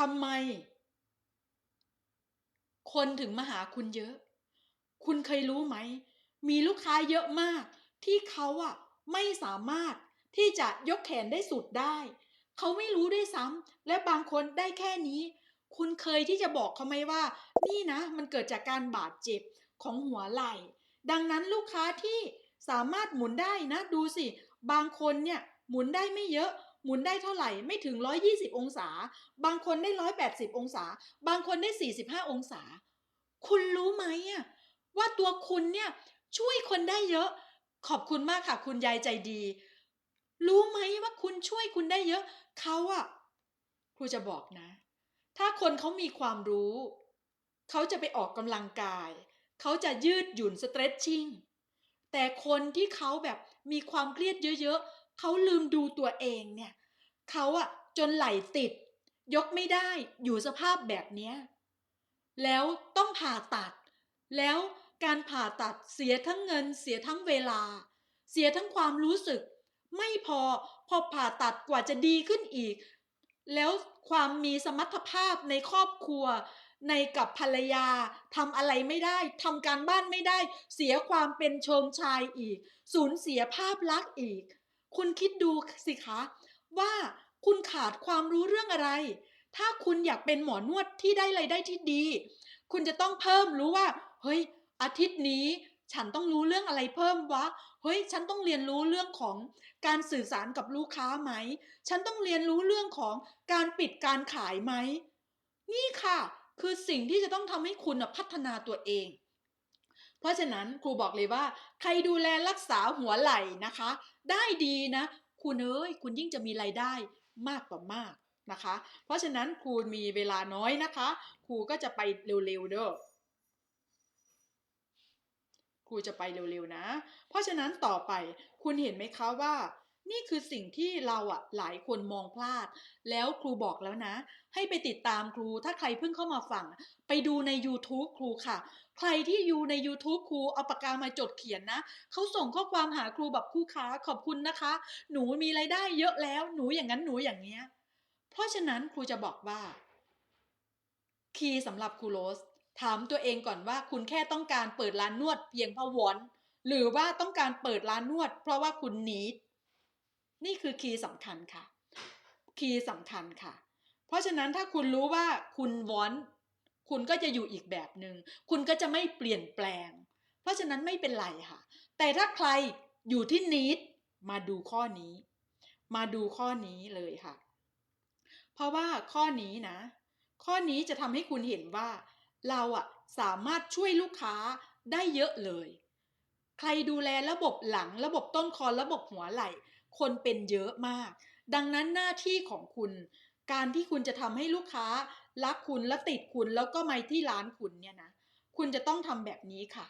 ทำไม คนถึงมาหาคุณเยอะ คุณเคยรู้ไหม มีลูกค้าเยอะมาก ที่เขาอะไม่สามารถที่จะยกแขนได้สุดได้ เขาไม่รู้ด้วยซ้ำและบางคนได้แค่นี้ คุณเคยที่จะบอกเขาไหมว่า นี่นะ มันเกิดจากการบาดเจ็บของหัวไหล่ ดังนั้นลูกค้าที่สามารถหมุนได้นะ ดูสิ บางคนเนี่ยหมุนได้ไม่เยอะ หมุนได้เท่าไหร่ไม่ถึง 120 องศา บางคนได้ 180 องศา บางคนได้ 45 องศา คุณรู้ไหมอะว่าตัวคุณเนี่ยช่วยคนได้เยอะ ขอบคุณมากค่ะ คุณยายใจดี รู้ไหมว่าคุณช่วยคุณได้เยอะเขาอะครูจะบอกนะ ถ้าคนเขามีความรู้ เขาจะไปออกกำลังกาย เขาจะยืดหยุ่นสเตร t ชิ่งแต่คนที่เขาแบบมีความเครียดเยอะๆ เขาลืมดูตัวเองเนี่ยเขาอะจนไหลติด ยกไม่ได้อยู่สภาพแบบนี้แล้วต้องผ่าตัด แล้วการผ่าตัดเสียทั้งเงิน เสียทั้งเวลา เสียทั้งความรู้สึก ไม่พอพอผ่าตัดกว่าจะดีขึ้นอีก แล้วความมีสมรรถภาพในครอบครัว ในกับภรรยาทำอะไรไม่ได้ทำการบ้านไม่ได้ เสียความเป็นโชมชายอีก สูญเสียภาพลักษณ์อีก คุณคิดดูสิคะ ว่าคุณขาดความรู้เรื่องอะไร ถ้าคุณอยากเป็นหมอนวดที่ได้รายได้ที่ดี คุณจะต้องเพิ่มรู้ว่า เฮ้ย อาทิตย์นี้ฉันต้องรู้เรื่องอะไรเพิ่มวะ เฮ้ย ฉันต้องเรียนรู้เรื่องของการสื่อสารกับลูกค้าไหม ฉันต้องเรียนรู้เรื่องของการปิดการขายไหม นี่ค่ะ คือสิ่งที่จะต้องทำให้คุณพัฒนาตัวเอง เพราะฉะนั้นครูบอกเลยว่า ใครดูแลรักษาหัวไหล่นะคะ ได้ดีนะคุณเอ้ยคุณยิ่งจะมีรายได้มากกว่ามากนะคะ เพราะฉะนั้นครูมีเวลาน้อยนะคะ ครูก็จะไปเร็วๆเด้อครูจะไปเร็วๆนะ เพราะฉะนั้นต่อไปคุณเห็นไหมคะว่า นี่คือสิ่งที่เราอะหลายคนมองพลาด แล้วครูบอกแล้วนะ ให้ไปติดตามครูถ้าใครเพิ่งเข้ามาฟัง ไปดูใน YouTube ครูค่ะ ใครที่อยู่ใน YouTube ครูเอาปากกามาจดเขียนนะเขาส่งข้อความหาครูแบบครูคะขอบคุณนะคะ หนูมีไรายได้เยอะแล้วหนูอย่างนั้นหนูอย่างเนี้ยเพราะฉะนั้นครูจะบอกว่า คีย์สำหรับครูโรส ถามตัวเองก่อนว่าคุณแค่ต้องการเปิดร้านนวดเพียงเพราะวอนหรือว่าต้องการเปิดร้านนวด เพราะว่าคุณนีดนี่คือคีย์สำคัญค่ะ คีย์สำคัญค่ะ เพราะฉะนั้นถ้าคุณรู้ว่าคุณวอน คุณก็จะอยู่อีกแบบหนึง่งคุณก็จะไม่เปลี่ยนแปลง เพราะฉะนั้นไม่เป็นไรค่ะ แต่ถ้าใครอยู่ที่นีดมาดูข้อนี้ มาดูข้อนี้เลยค่ะ เพราะว่าข้อนี้นะ ข้อนี้จะทำให้คุณเห็นว่า เราอะสามารถช่วยลูกค้าได้เยอะเลย ใครดูแลระบบหลัง ระบบต้นคอระบบหัวไหล่ คนเป็นเยอะมาก ดังนั้นหน้าที่ของคุณ การที่คุณจะทำให้ลูกค้า รักคุณและติดคุณแล้วก็มาที่ร้านคุณเนี่ยนะคุณจะต้องทำแบบนี้ค่ะ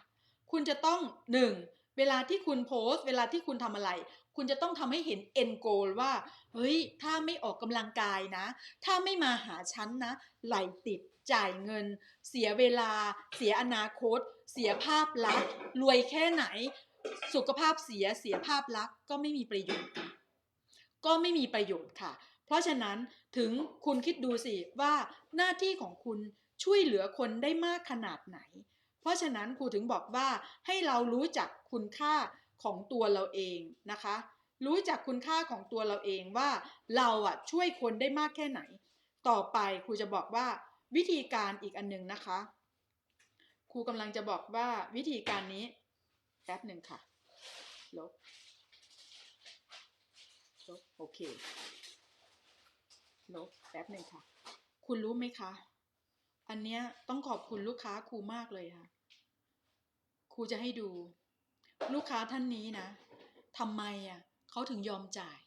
คุณจะต้องหนึ่งเวลาที่คุณโพสต์ เวลาที่คุณทำอะไร คุณจะต้องทำให้เห็น end goal ว่าเฮ้ยถ้าไม่ออกกำลังกายนะ ถ้าไม่มาหาฉันนะ ไหลติดจ่ายเงิน เสียเวลา เสียอนาคต เสียภาพลักษณ์รวยแค่ไหน สุขภาพเสียเสียภาพลักษณ์ก็ไม่มีประโยชน์ ก็ไม่มีประโยชน์ค่ะ เพราะฉะนั้น ถึงคุณคิดดูสิว่าหน้าที่ของคุณช่วยเหลือคนได้มากขนาดไหน เพราะฉะนั้นครูถึงบอกว่าให้เรารู้จักคุณค่าของตัวเราเองนะคะ รู้จักคุณค่าของตัวเราเองว่าเราอะช่วยคนได้มากแค่ไหน ต่อไปครูจะบอกว่าวิธีการอีกอันหนึงนะคะ ครูกำลังจะบอกว่าวิธีการนี้แป๊บหนึ่งค่ะลบลบโอเค ลบแป๊บหนึ่งค่ะ คุณรู้ไหมคะ อันเนี้ยต้องขอบคุณลูกค้าครูมากเลยค่ะ ครูจะให้ดู ลูกค้าท่านนี้นะทำไมอะเขาถึงยอมจ่าย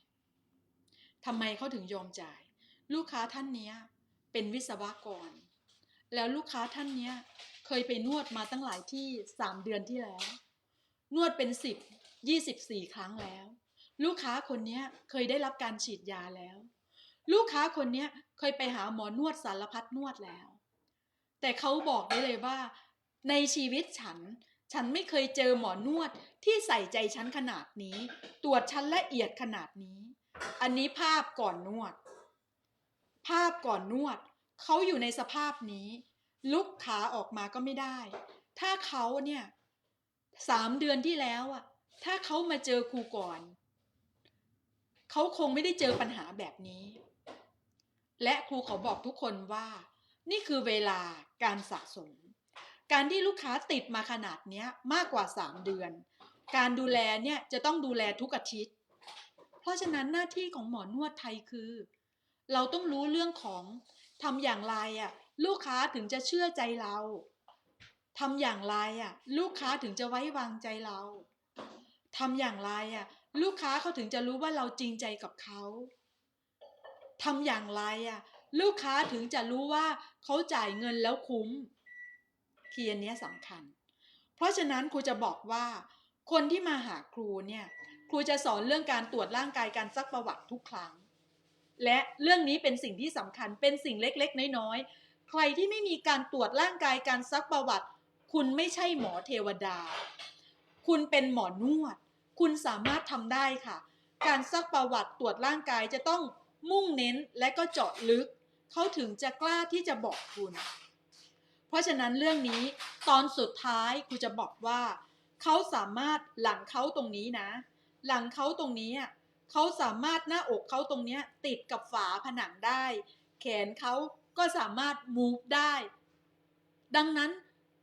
ทำไมเขาถึงยอมจ่าย ลูกค้าท่านเนี้ยเป็นวิศวกร แล้วลูกค้าท่านเนี้ยเคยไปนวดมาตั้งหลายที่สามเดือนที่แล้ว นวดเป็นสิบยี่สิบสี่ครั้งแล้ว ลูกค้าคนเนี้ยเคยได้รับการฉีดยาแล้ว ลูกค้าคนเนี้ยเคยไปหาหมอนวดสารพัดนวดแล้ว แต่เขาบอกได้เลยว่า ในชีวิตฉัน ฉันไม่เคยเจอหมอนวดที่ใส่ใจฉันขนาดนี้ ตรวจฉันละเอียดขนาดนี้ อันนี้ภาพก่อนนวด ภาพก่อนนวด เขาอยู่ในสภาพนี้ ลุกขาออกมาก็ไม่ได้ ถ้าเขาเนี่ยสามเดือนที่แล้วอะถ้าเขามาเจอครูก่อน เขาคงไม่ได้เจอปัญหาแบบนี้ และครูขอบอกทุกคนว่า นี่คือเวลาการสะสม การที่ลูกค้าติดมาขนาดนี้มากกว่า 3 เดือน การดูแลเนี่ยจะต้องดูแลทุกอาทิตย์ เพราะฉะนั้นหน้าที่ของหมอนวดไทยคือ เราต้องรู้เรื่องของทำอย่างไรอะลูกค้าถึงจะเชื่อใจเราทำอย่างไรอะลูกค้าถึงจะไว้วางใจเราทำอย่างไรอะลูกค้าเขาถึงจะรู้ว่าเราจริงใจกับเขา ทำอย่างไรอะลูกค้าถึงจะรู้ว่าเขาจ่ายเงินแล้วคุ้มคีย์อันนี้สำคัญ เพราะฉะนั้นครูจะบอกว่าคนที่มาหาครูเนี่ยครูจะสอนเรื่องการตรวจร่างกายการซักประวัติทุกครั้ง และเรื่องนี้เป็นสิ่งที่สำคัญเป็นสิ่งเล็กๆ น้อยๆ ใครที่ไม่มีการตรวจร่างกายการซักประวัติ คุณไม่ใช่หมอเทวดา คุณเป็นหมอนวด คุณสามารถทำได้ค่ะ การซักประวัติตรวจร่างกายจะต้อง มุ่งเน้นและก็เจาะลึก เขาถึงจะกล้าที่จะบอกคุณ เพราะฉะนั้นเรื่องนี้ตอนสุดท้ายครูจะบอกว่า เขาสามารถหลังเขาตรงนี้นะ หลังเขาตรงนี้เขาสามารถหน้าอกเขาตรงนี้ติดกับฝาผนังได้ แขนเขาก็สามารถ move ได้ ดังนั้น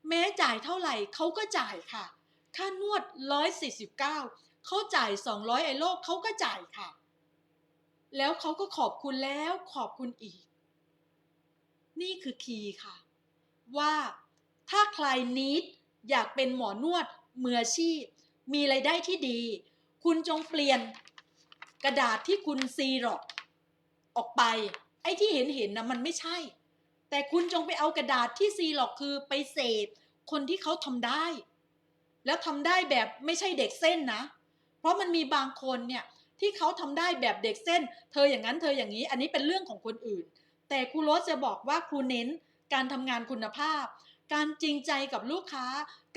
แม้จ่ายเท่าไหร่เขาก็จ่ายค่ะ ค่านวด 149เขาจ่าย 200 ไอโลกเขาก็จ่ายค่ะ แล้วเขาก็ขอบคุณแล้วขอบคุณอีก นี่คือคีย์ค่ะ ว่าถ้าใครนิดอยากเป็นหมอนวดมืออาชีพ มีไรายได้ที่ดี คุณจงเปลี่ยนกระดาษที่คุณซีหรอกออกไป ไอ้ที่เห็นเห็นนะมันไม่ใช่ แต่คุณจงไปเอากระดาษที่ซีหรอกคือไปเสพคนที่เขาทำได้ แล้วทำได้แบบไม่ใช่เด็กเส้นนะ เพราะมันมีบางคนเนี่ย ที่เขาทำได้แบบเด็กเส้น เธออย่างนั้นเธออย่างนี้ อันนี้เป็นเรื่องของคนอื่น แต่ครูโรสจะบอกว่าครูเน้นการทำงานคุณภาพ การจริงใจกับลูกค้า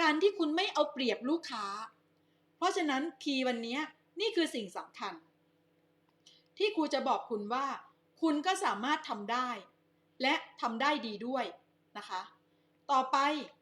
การที่คุณไม่เอาเปรียบลูกค้า เพราะฉะนั้นคีย์วันนี้นี่คือสิ่งสำคัญ ที่ครูจะบอกคุณว่า คุณก็สามารถทำได้ และทำได้ดีด้วยนะคะ ต่อไป